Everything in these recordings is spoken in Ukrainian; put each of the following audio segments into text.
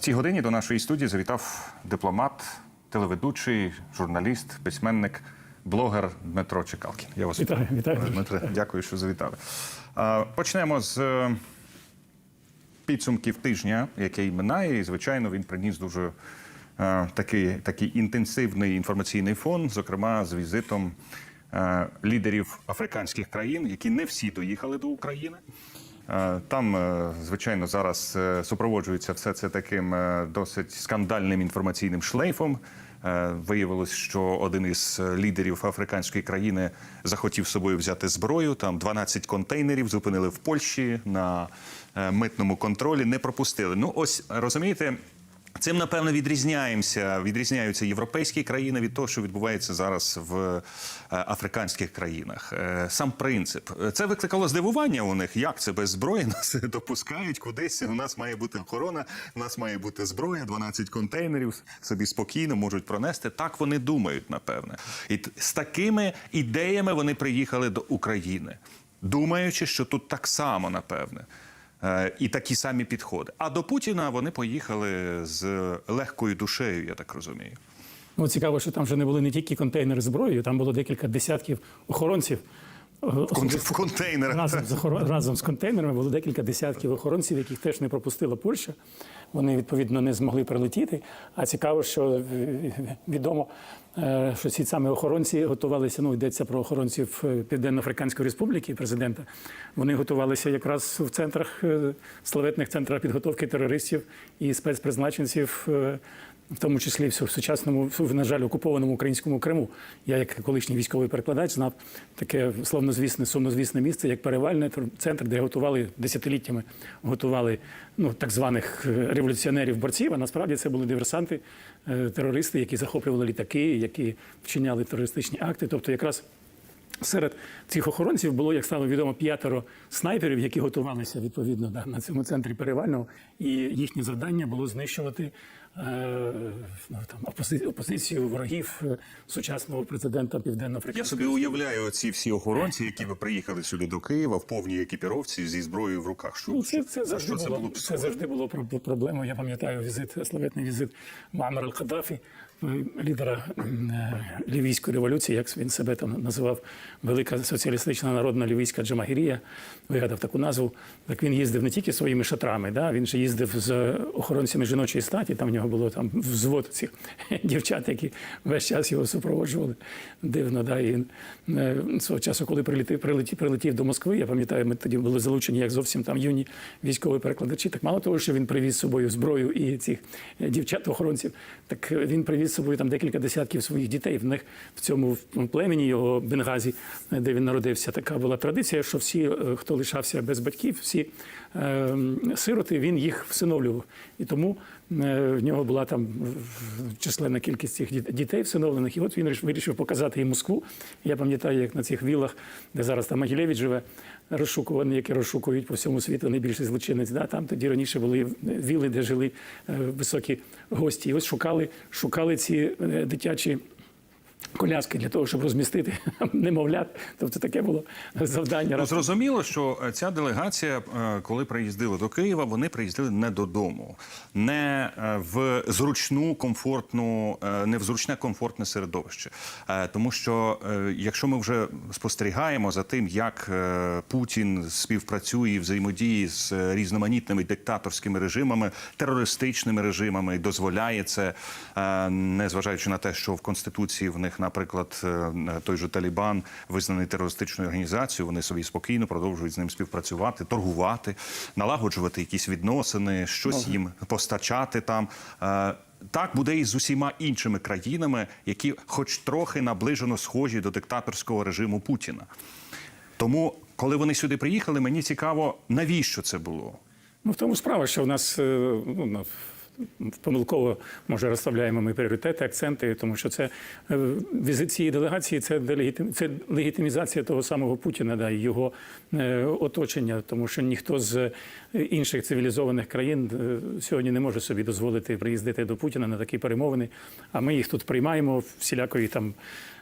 Цій годині до нашої студії завітав дипломат, телеведучий, журналіст, письменник, блогер Дмитро Чекалкін. Я вас Вітаю, вітаю. Дмитре. Дякую, що завітали. Почнемо з е, підсумків тижня, який минає. І, звичайно, він приніс дуже е, такий, такий інтенсивний інформаційний фон, зокрема з візитом е, лідерів африканських країн, які не всі доїхали до України. Е, Там, е, звичайно, зараз е, супроводжується все це таким досить скандальним інформаційним шлейфом. Виявилось, що один із лідерів африканської країни захотів собою взяти зброю. Там 12 контейнерів зупинили в Польщі на митному контролі, не пропустили. Ну, ось розумієте. Цим напевно відрізняємося. Відрізняються європейські країни від того, що відбувається зараз в е, африканських країнах. Е, Сам принцип це викликало здивування у них. Як це без зброї нас допускають кудись? У нас має бути охорона, у нас має бути зброя, 12 контейнерів собі спокійно можуть пронести. Так вони думають, напевне. І з такими ідеями вони приїхали до України, думаючи, що тут так само, напевне. Е, І такі самі підходи. А до Путіна вони поїхали з легкою душею, я так розумію. Ну, цікаво, що там вже не були не тільки контейнери зброєю, там було декілька десятків охоронців. В контейнерах. Разом з, разом з контейнерами було декілька десятків охоронців, яких теж не пропустила Польща. Вони відповідно не змогли прилетіти. А цікаво, що відомо, е, що ці саме охоронці готувалися. Ну йдеться про охоронців е, Південно-Африканської Республіки, президента. Вони готувалися якраз в центрах е, славетних центрах підготовки терористів і спецпризначенців. В тому числі в сучасному, в, на жаль, окупованому українському Криму. Я, як колишній військовий перекладач, знав таке словнозвісне, сумнозвісне місце, як перевальний тр- центр, де готували десятиліттями, готували ну так званих е, революціонерів-борців. А насправді це були диверсанти, е, терористи, які захоплювали літаки, які вчиняли терористичні акти. Тобто, якраз Серед цих охоронців було, як стало відомо, п'ятеро снайперів, які готувалися відповідно да, на цьому центрі перевального, і їхнє завдання було знищувати е, ну, там, опози- опозицію ворогів е, сучасного президента південно Я собі уявляю ці всі охоронці, які ви приїхали сюди до Києва в повній екіпіровці зі зброєю в руках. Що, Ну, це, це, завжди що це було, було це завжди було про- про- проблемою. Я пам'ятаю візит, славетний візит Муаммара аль-Каддафі, лідера е, лівійської революції, як він себе там називав, велика соціалістична народна лівійська Джамагірія, вигадав таку назву. Так він їздив не тільки своїми шатрами, да? він же їздив з охоронцями жіночої статі. Там в нього було там взвод цих дівчат, які весь час його супроводжували. Дивно, да? І він е, свого часу, коли прилетів, прилетів, прилетів до Москви, я пам'ятаю, ми тоді були залучені як зовсім там юні військові перекладачі. Так мало того, що він привіз з собою зброю і цих е, дівчат-охоронців, так він привіз з собою там декілька десятків своїх дітей. В них в цьому племені його Бенгазі, де він народився, така була традиція, що всі, е, хто лишався без батьків, всі е, сироти, він їх всиновлював. І тому е, в нього була там численна кількість цих дітей всиновлених. І от він вирішив показати їм Москву. Я пам'ятаю, як на цих вілах, де зараз там Могилєвич живе, розшукувані, які розшукують по всьому світу найбільший злочинець. Да? Там тоді раніше були віли, де жили е, високі гості. І ось шукали, шукали ці е, дитячі. Коляски для того, щоб розмістити немовлят. Тобто таке було завдання. Ну, зрозуміло, що е, ця делегація, е, коли приїздили до Києва, вони приїздили не додому, не е, в зручну, комфортну, не в зручне комфортне середовище. Тому що якщо ми вже спостерігаємо за тим, як Путін співпрацює і взаємодіє з різноманітними диктаторськими режимами, терористичними режимами, і дозволяє це, незважаючи на те, що в конституції в них, наприклад, е, той же Талібан визнаний терористичною організацією, вони собі спокійно продовжують з ним співпрацювати, торгувати, налагоджувати якісь відносини, щось їм постачати там. Е, Так буде і з усіма іншими країнами, які, хоч трохи наближено схожі до диктаторського режиму Путіна. Тому, коли вони сюди приїхали, мені цікаво, навіщо це було. Ну, в тому справа, що в нас е, ну, помилково може розставляємо ми пріоритети, акценти, тому що це е, візит цієї делегації, це делегітим, це легітимізація того самого Путіна, да, і його е, оточення, тому що ніхто з інших цивілізованих країн е, сьогодні не може собі дозволити приїздити до Путіна на такі перемовини. А ми їх тут приймаємо всілякої там е,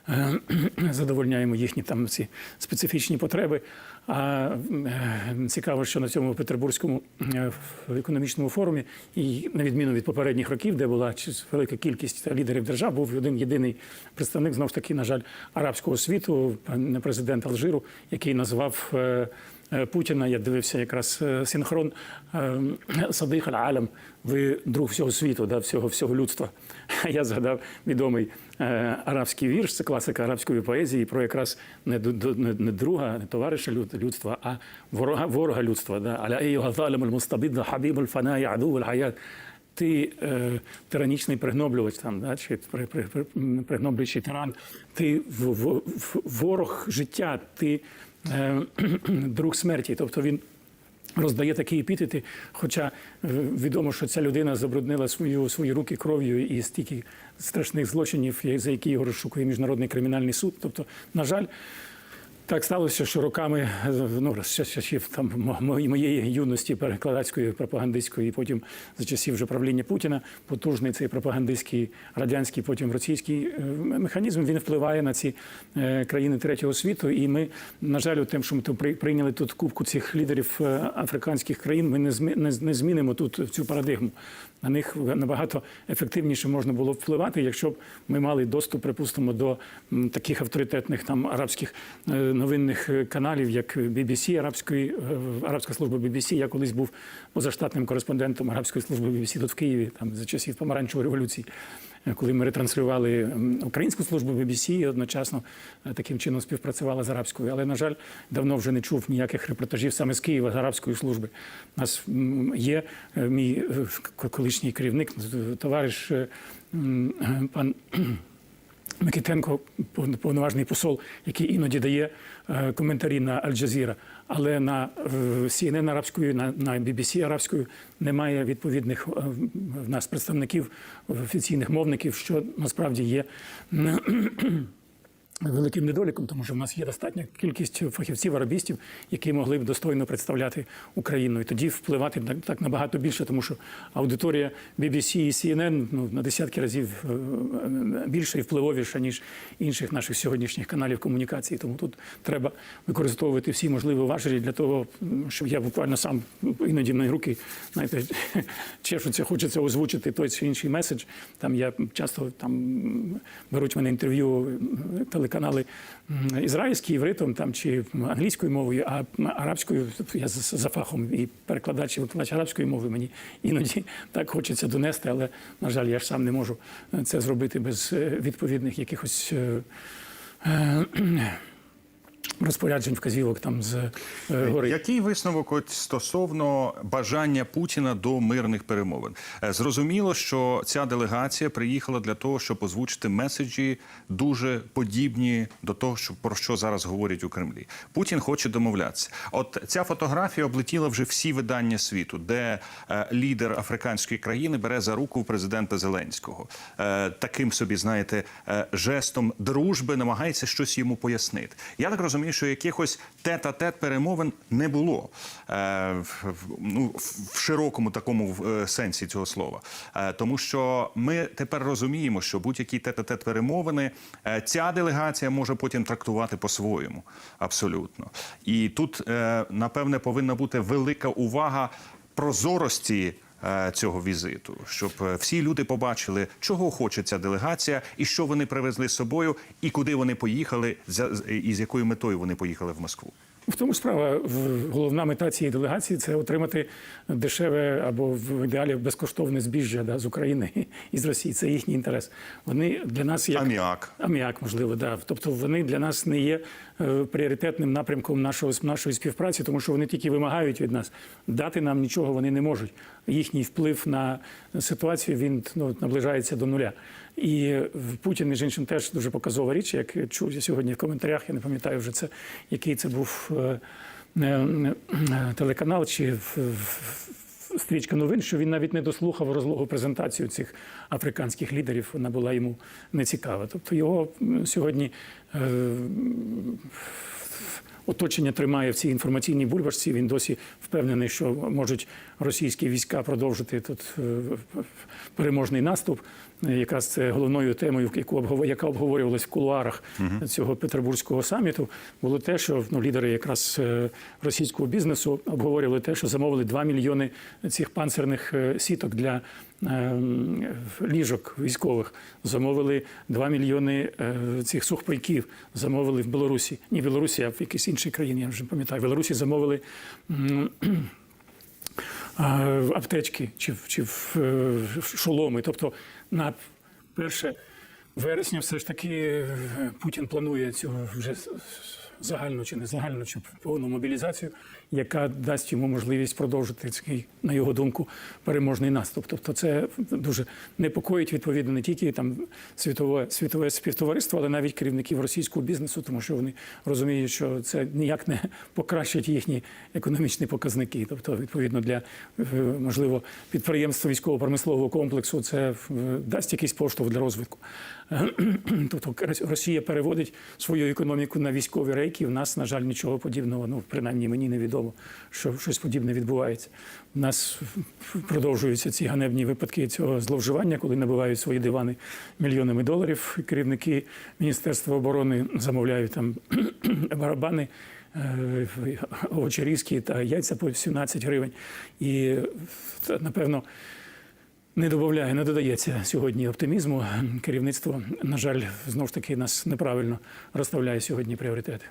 задовольняємо їхні там ці специфічні потреби. А е, цікаво, що на цьому Петербурзькому е, економічному форумі, і на відміну від попередніх років, де була велика кількість лідерів держав, був один єдиний представник, знов таки, на жаль, арабського світу, президент Алжиру, який назвав. Е, Путіна я дивився якраз е, синхрон е, Садих Аль-Алям, ви друг всього світу, да, всього, всього людства. Я згадав відомий е, арабський вірш, це класика арабської поезії про якраз не, не, друга, не товариша людства, а ворога, ворога людства. Да. Аля ейюга залим аль-мустабид, хабіб аль-фанаї, аду аль-хаят. Ти е, тиранічний пригноблювач там, да, чи при, при, при, пригноблюючий тиран, ти в, в, в- ворог життя, ти е, друг смерті. Тобто він роздає такі епітети, хоча е, відомо, що ця людина забруднила свою, свої руки кров'ю і стільки страшних злочинів, за які його розшукує міжнародний кримінальний суд. Тобто, на жаль. Так сталося, що роками ну, з часів там мо- мо- моєї юності перекладацької, пропагандистської, і потім за часів вже правління Путіна, потужний цей пропагандистський радянський, потім російський е, механізм він впливає на ці е, країни третього світу. І ми, на жаль, тим, що ми прийняли тут кубку цих лідерів е, африканських країн, ми не змінимо тут цю парадигму. На них набагато ефективніше можна було впливати, якщо б ми мали доступ, припустимо, до таких авторитетних там арабських новинних е, каналів, як BBC, арабської е, арабська служба BBC. Я колись був позаштатним кореспондентом арабської служби BBC тут в Києві, там за часів помаранчевої революції. Е, Коли ми ретранслювали українську службу BBC і одночасно таким чином співпрацювала з арабською. Але, на жаль, давно вже не чув ніяких репортажів саме з Києва з арабської служби. У нас є мій колишній керівник, товариш пан. Микитенко, повноважний посол, який іноді дає е, коментарі на Аль-Джазіра, але на CNN арабською, на, на BBC арабською немає відповідних е, в нас представників офіційних мовників, що насправді є великим недоліком, тому що в нас є достатня кількість фахівців арабістів, які могли б достойно представляти Україну, і тоді впливати так, набагато більше, тому що аудиторія BBC і CNN ну, на десятки разів е, е, більше і впливовіша ніж інших наших сьогоднішніх каналів комунікації. Тому тут треба використовувати всі можливі важелі для того, щоб я буквально сам іноді на руки знаєте, чешуться, хочеться озвучити той чи інший меседж. Там я часто там беруть мене інтерв'ю м, телеканали ізраїльські євритом там чи англійською мовою, а арабською тобто я за фахом і перекладач і викладач арабської мови. Мені іноді так хочеться донести, але на жаль, я ж сам не можу це зробити без е, відповідних якихось. Розпоряджень вказівок там з е, гори. Який висновок от стосовно бажання Путіна до мирних перемовин? Е, Зрозуміло, що ця делегація приїхала для того, щоб озвучити меседжі дуже подібні до того, що про що зараз говорять у Кремлі. Путін хоче домовлятися. От ця фотографія облетіла вже всі видання світу, де е, лідер африканської країни бере за руку президента Зеленського. Е, таким собі, знаєте, жестом дружби намагається щось йому пояснити. Я так розумію, що якихось тет-а-тет перемовин не було е, в, ну, в- широкому такому е, сенсі цього слова. Е, тому що ми тепер розуміємо, що будь-які тет-а-тет перемовини е, ця делегація може потім трактувати по-своєму. Абсолютно. І тут, е, напевне, повинна бути велика увага прозорості цього візиту, щоб е, всі люди побачили, чого хоче ця делегація, і що вони привезли з собою, і куди вони поїхали, і з якою метою вони поїхали в Москву. В тому ж справа головна мета цієї делегації це отримати дешеве або в ідеалі безкоштовне збіжжя да, з України і з Росії. Це їхній інтерес. Вони для нас як Аміак. Аміак, можливо, да. Тобто вони для нас не є е, пріоритетним напрямком нашого нашої співпраці, тому що вони тільки вимагають від нас. Дати нам нічого вони не можуть. Їхній вплив на ситуацію він ну, наближається до нуля. І в Путін, між іншим, теж дуже показова річ, як чув я сьогодні в коментарях. Я не пам'ятаю вже це, який це був е, е, телеканал чи в- стрічка новин, що він навіть не дослухав розлогу презентацію цих африканських лідерів. Вона була йому не цікава. Тобто його сьогодні е, оточення тримає в цій інформаційній бульбашці. Він досі впевнений, що можуть російські війська продовжити тут е, переможний наступ. Е, Якраз це головною темою, яка обговорювалась в кулуарах цього петербурзького саміту, було те, що ну, лідери якраз е, російського бізнесу обговорювали те, що замовили 2 мільйони цих панцерних сіток для ліжок військових. Замовили 2 мільйони е, цих сухпайків. Замовили в Білорусі. Ні, в Білорусі, а в якійсь іншій країні, я вже пам'ятаю. В Білорусі замовили м, а, аптечки чи, в- чи в, е, шоломи. Тобто на 1 вересня все ж таки е, Путін планує цю вже загальну чи не загальну, чи повну мобілізацію, яка дасть йому можливість продовжити цей, на його думку, переможний наступ. Тобто це дуже непокоїть відповідно не тільки там світове світове співтовариство, але навіть керівників російського бізнесу, тому що вони розуміють, що це ніяк не покращить їхні економічні показники. Тобто, відповідно для е, можливо підприємств військово-промислового комплексу, це е, дасть якийсь поштовх для розвитку. Тобто Росія переводить свою економіку на військові рейки. У нас, на жаль, нічого подібного, ну принаймні мені невідомо, що щось подібне відбувається. У нас продовжуються ці ганебні випадки цього зловживання, коли набивають свої дивани мільйонами доларів. Керівники Міністерства оборони замовляють там барабани. Овочерізки та яйця по 17 гривень. І напевно, не додає, не додається сьогодні оптимізму. Керівництво, на жаль, знову ж таки нас неправильно розставляє сьогодні пріоритети.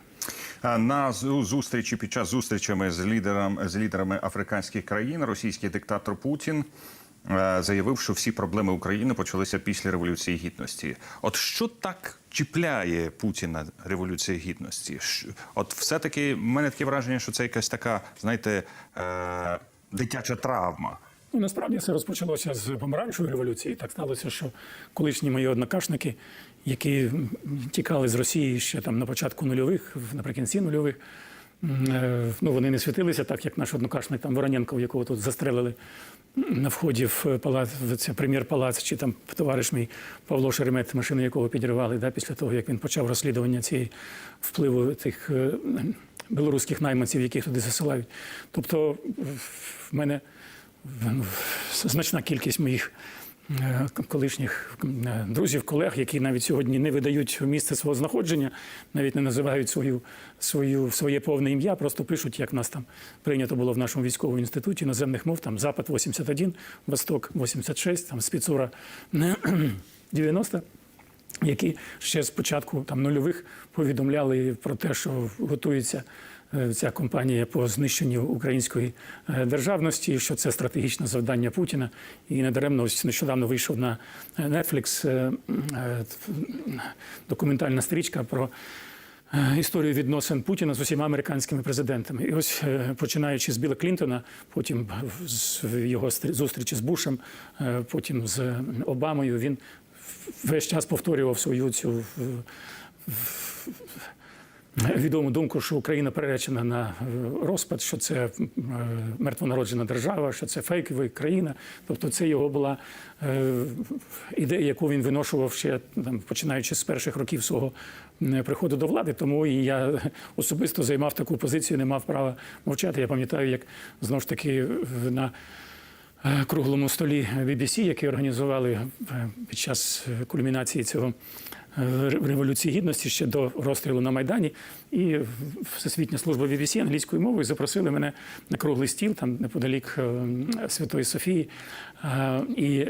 На зустрічі під час зустрічами з лідером з лідерами африканських країн російський диктатор Путін е, заявив, що всі проблеми України почалися після революції гідності. От що так чіпляє Путіна революція гідності? От все таки в мене таке враження, що це якась така, знаєте, е, дитяча травма. Ну, насправді все розпочалося з помаранчевої революції. Так сталося, що колишні мої однокашники, які тікали з Росії ще там на початку нульових, наприкінці нульових, е, ну вони не світилися так, як наш однокашник там Вороненков, якого тут застрелили на вході в палац, це прем'єр-палац, чи там товариш мій Павло Шеремет, машину якого підірвали, да, після того, як він почав розслідування цієї впливу цих е, білоруських найманців, яких туди засилають. Тобто в мене значна кількість моїх е, колишніх е, друзів, колег, які навіть сьогодні не видають місце свого знаходження, навіть не називають свою, свою, своє повне ім'я, просто пишуть, як в нас там прийнято було в нашому військовому інституті іноземних мов, там Запад 81, Восток 86, там спецура 90 які ще з початку там нульових повідомляли про те, що готується ця кампанія по знищенню української е, державності, що це стратегічне завдання Путіна. І недаремно ось нещодавно вийшов на Netflix е, е, документальна стрічка про. е, Історію відносин Путіна з усіма американськими президентами, і ось е, починаючи з Біла Клінтона, потім з його стр- зустрічі з Бушем, е, потім з Обамою, він весь час повторював свою цю е, відому думку, що Україна переречена на е, розпад, що це е, мертвонароджена держава, що це фейкова країна. Тобто, це його була е, ідея, яку він виношував ще там, починаючи з перших років свого приходу до влади. Тому і я особисто займав таку позицію, не мав права мовчати. Я пам'ятаю, як знову ж таки на круглому столі BBC, який організували під час кульмінації цього революції гідності ще до розстрілу на майдані, і Всесвітня служба BBC англійською мовою запросили мене на круглий стіл, там неподалік е, Святої Софії. Е, І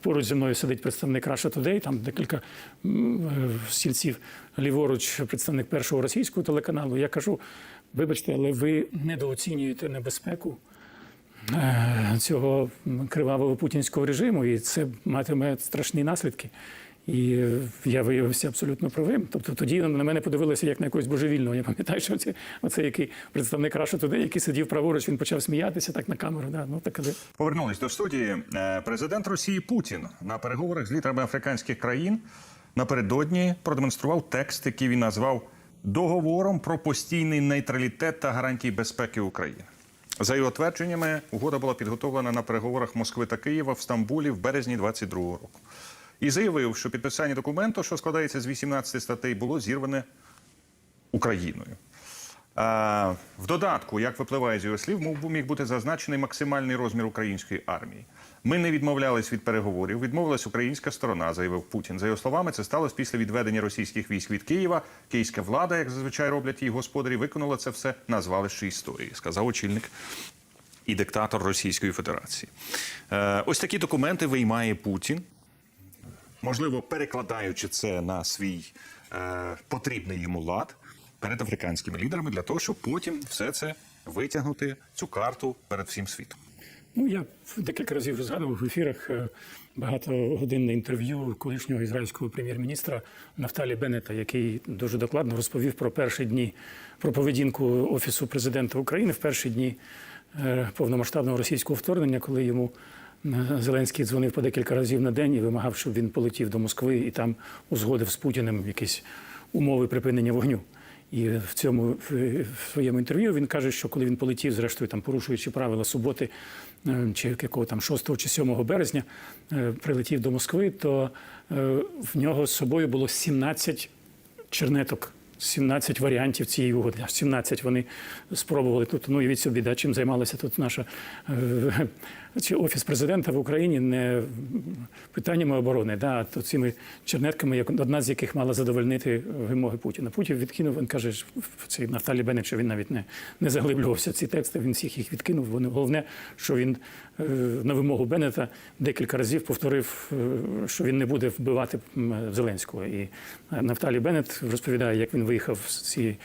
поруч зі мною сидить представник Russia Today, там декілька е, стільців ліворуч, представник першого російського телеканалу. Я кажу: вибачте, але ви недооцінюєте небезпеку е, цього кривавого путінського режиму, і це матиме страшні наслідки. І я виявився абсолютно правим. Тобто тоді на мене подивилися як на якогось божевільного. Я пам'ятаю, що це оце який представник Раша туди, який сидів праворуч, він почав сміятися так на камеру. Да, ну так Повернулись до студії. Е, Президент Росії Путін на переговорах з лідерами африканських країн напередодні продемонстрував текст, який він назвав договором про постійний нейтралітет та гарантії безпеки України. За його твердженнями, угода була підготовлена на переговорах Москви та Києва в Стамбулі в березні 22-го року. І заявив, що підписання документу, що складається з 18 статей, було зірване Україною. В додатку, як випливає з його слів, міг бути зазначений максимальний розмір української армії. Ми не відмовлялись від переговорів, відмовилась українська сторона, заявив Путін. За його словами, це сталося після відведення російських військ від Києва. Київська влада, як зазвичай роблять її господарі, виконала це все на звалищі історії, сказав очільник і диктатор Російської Федерації. Е, ось такі документи виймає Путін, можливо, перекладаючи це на свій е, потрібний йому лад перед африканськими лідерами для того, щоб потім все це витягнути, цю карту перед всім світом. Ну, я декілька разів згадував в ефірах е, багатогодинне інтерв'ю колишнього ізраїльського прем'єр-міністра Нафталі Беннета, який дуже докладно розповів про перші дні про поведінку Офісу президента України в перші дні е, повномасштабного російського вторгнення, коли йому Зеленський дзвонив по декілька разів на день і вимагав, щоб він полетів до Москви і там узгодив з Путіним якісь умови припинення вогню. І в цьому в своєму інтерв'ю він каже, що коли він полетів, зрештою там порушуючи правила суботи е, чи якого там 6 чи 7 березня, е, прилетів до Москви, то е, в нього з собою було 17 чернеток. 17 варіантів цієї угоди. Аж 17 вони спробували тут. Ну і від собі, да, чим займалася тут наша чи офіс президента в Україні не питаннями оборони, да, а то цими чернетками, як одна з яких мала задовольнити вимоги Путіна. Путін відкинув. Він каже, в цей Нафталі Беннет, що він навіть не, не заглиблювався в ці тексти. Він всіх їх відкинув. Вони головне, що він е, на вимогу Беннета декілька разів повторив, е, що він не буде вбивати Зеленського. І Нафталі Беннет розповідає, як він виїхав з цієї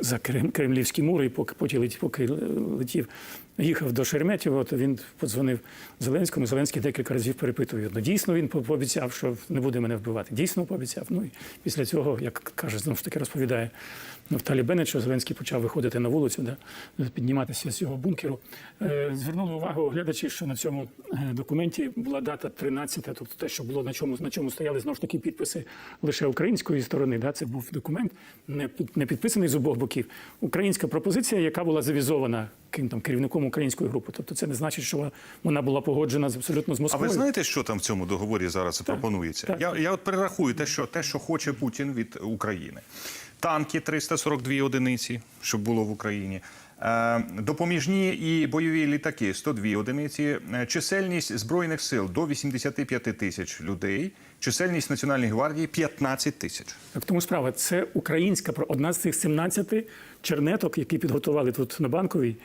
за Крем- Кремлівські мури, поки поки поки летів, їхав до Шереметьєва, то він подзвонив Зеленському. Зеленський декілька разів перепитує. Ну дійсно він пообіцяв, що не буде мене вбивати. Дійсно пообіцяв. Ну і після цього, як каже, знову ж таки розповідає Нафталі Беннет, що Зеленський почав виходити на вулицю, да, підніматися з його бункеру. Е, Звернули увагу глядачі, що на цьому е, документі була дата 13, тобто те, що було на чому на чому стояли знову ж таки підписи лише української сторони. Да, це був документ, не під- підписаний з обох боків. Українська пропозиція, яка була завізована ким там керівником української групи. Тобто, це не значить, що вона була погоджена з абсолютно з А ви знаєте, що там в цьому договорі зараз пропонується? так. Я, я от перерахую те, що те, що хоче Путін від України. Танки 342 одиниці, щоб було в Україні. Е, Допоміжні і бойові літаки 102 одиниці, Е, чисельність збройних сил до 85 тисяч людей, чисельність Національної гвардії 15 тисяч. Так тому справа, це українська одна з цих 17 чернеток, які підготували тут на банковій.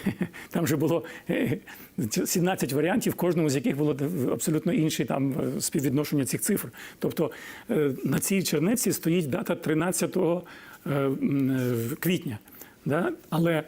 Там же було е, 17 варіантів, кожному з яких було абсолютно інше там е, співвідношення цих цифр. Тобто е, на цій чернетці стоїть дата 13 е, м, е, квітня. Да? Але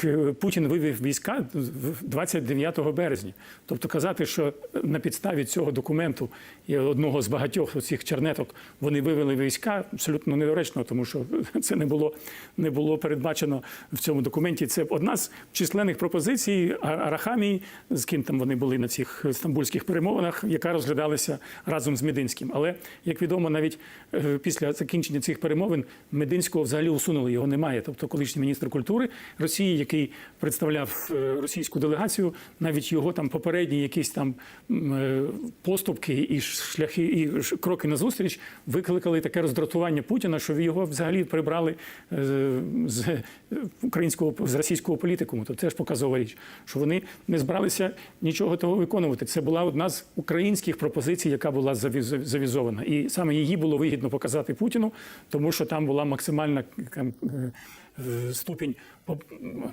к- Путін вивів війська в 29 березня. Тобто казати, що на підставі цього документу і одного з багатьох цих чернеток вони вивели війська, абсолютно недоречно, тому що це не було, не було передбачено в цьому документі. Це одна з численних пропозицій Арахамії, з ким там вони були на цих стамбульських перемовинах, яка розглядалася разом з Мединським. Але як відомо, навіть е, після закінчення цих перемовин Мединського взагалі усунули його немає. Тобто, колишній міністр культури Росії, який представляв е, російську делегацію, навіть його там попередні якісь там е, поступки і шляхи, і кроки назустріч викликали таке роздратування Путіна, що його взагалі прибрали е, з українського з російського політикуму. То це ж показова річ, що вони не збиралися нічого того виконувати. Це була одна з українських пропозицій, яка була завізована, і саме її було вигідно показати Путіну, тому що там була максимальна ступінь по-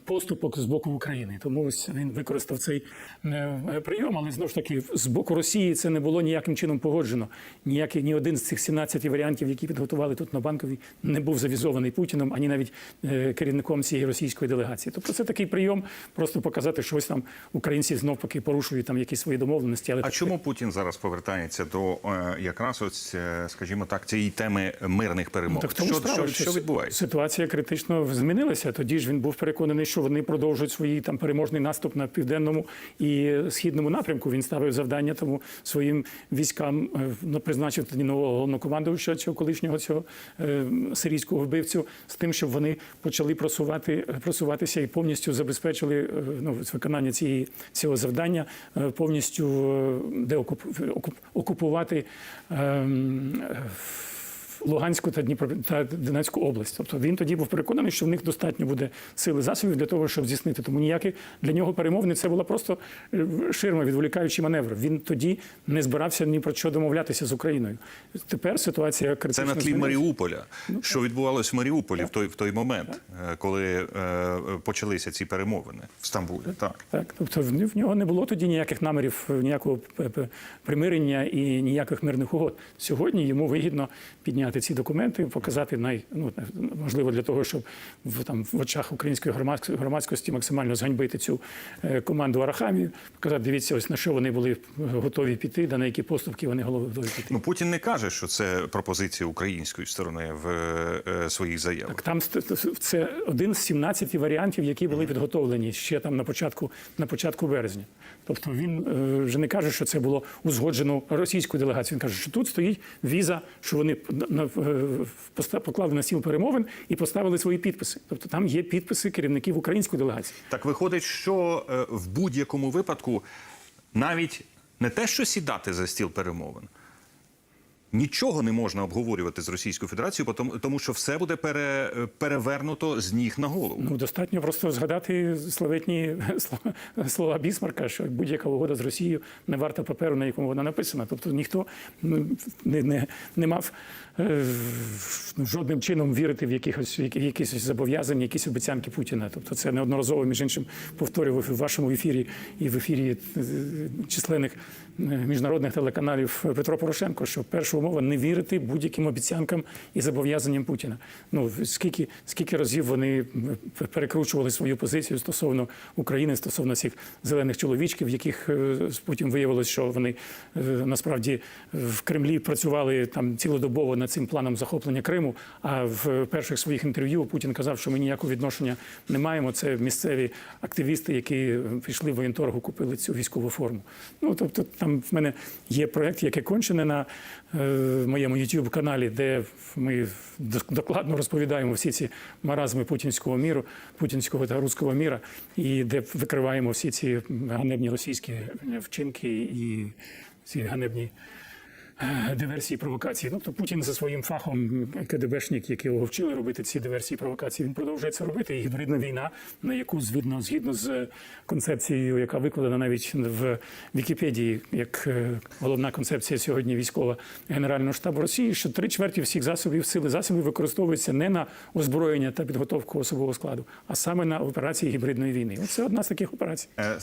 поступок з боку України. Тому ось він використав цей е, прийом, але знову ж таки з боку Росії це не було ніяким чином погоджено. Ніякий ні один з цих 17 варіантів, які підготували тут на банковій, не був завізований Путіном, ані навіть е, керівником цієї російської делегації. Тобто це такий прийом, просто показати, що ось там українці знов таки порушують там якісь свої домовленості. Але А чому Путін зараз повертається до е, якраз ось, е, скажімо так, цієї теми мирних перемов? Так тому що, що, що відбувається? Ситуація критично змінилася. Тоді ж він був переконаний, що вони продовжують свій там переможний наступ на південному і східному напрямку. Він ставив завдання тому своїм військам е, ну, призначив тоді нового головнокомандуюча цього колишнього цього е, сирійського вбивцю з тим, щоб вони почали просувати просуватися і повністю забезпечили е, ну, виконання цієї цього завдання, е, повністю е, деокуп, окуп- окупувати. ем, Луганську та Дніпро та Донецьку область. Тобто він тоді був переконаний, що в них достатньо буде сили засобів для того, щоб здійснити. Тому ніякі для нього перемовини це була просто е, ширма, відволікаючий маневр. Він тоді не збирався ні про що домовлятися з Україною. Тепер ситуація Це на тлі. Маріуполя. Що відбувалось в Маріуполі в той в той момент, е, коли е, почалися ці перемовини в Стамбулі? Так. Так, тобто в нього не було тоді ніяких намірів, е, ніякого примирення і ніяких мирних угод. Сьогодні йому вигідно підняти ці документи, показати най ну можливо для того, щоб в там в очах української громадськ- громадськості максимально зганьбити цю е, команду Арахамію, показати, дивіться, ось на що вони були готові піти, да на які поступки вони готові піти. Ну Путін не каже, що це пропозиція української сторони в е, своїх заявах. Так, там це один з 17 варіантів, які були підготовлені ще там на початку, на початку березня. Тобто він е, вже не каже, що це було узгоджено російською делегацією. Він каже, що тут стоїть віза, що вони е, поклали на стіл перемовин і поставили свої підписи. Тобто там є підписи керівників української делегації. Так виходить, що е, в будь-якому випадку навіть не те, що сідати за стіл перемовин. Нічого не можна обговорювати з Російською Федерацією, тому, що все буде пере, перевернуто з ніг на голову. Ну достатньо просто згадати славетні слова- Бісмарка, що будь-яка угода з Росією не варта паперу, на якому вона написана. Тобто ніхто ну, не, не, не мав е, жодним чином вірити в якихось в які- якісь зобов'язання, якісь обіцянки Путіна. Тобто це неодноразово між іншим повторював в вашому ефірі і в ефірі е, численних міжнародних телеканалів Петро Порошенко, що перша умова не вірити будь-яким обіцянкам і зобов'язанням Путіна. Ну скільки скільки разів вони перекручували свою позицію стосовно України, стосовно цих зелених чоловічків, яких е, потім виявилось, що вони е, насправді в Кремлі працювали там цілодобово над цим планом захоплення Криму. А в перших своїх інтерв'ю Путін казав, що ми ніякого відношення не маємо. Це місцеві активісти, які пішли в воєнторгу, купили цю військову форму. Ну тобто, там в мене є проект, який кончене на е, моєму youtube каналі, де ми докладно розповідаємо всі ці маразми путінського міру, путінського та руського міра, і де викриваємо всі ці ганебні російські вчинки і ці ганебні. Е, Диверсії, провокації. Ну, то Путін за своїм фахом КДБшник, який його вчили робити ці диверсії, провокації, він продовжує це робити. І гібридна війна, на яку згідно, згідно з концепцією, яка викладена навіть в Вікіпедії, як е, головна концепція сьогодні військова Генерального штабу Росії, що три чверті всіх засобів сили засобів використовуються не на озброєння та підготовку особового складу, а саме на операції гібридної війни. Оце одна з таких операцій. Е,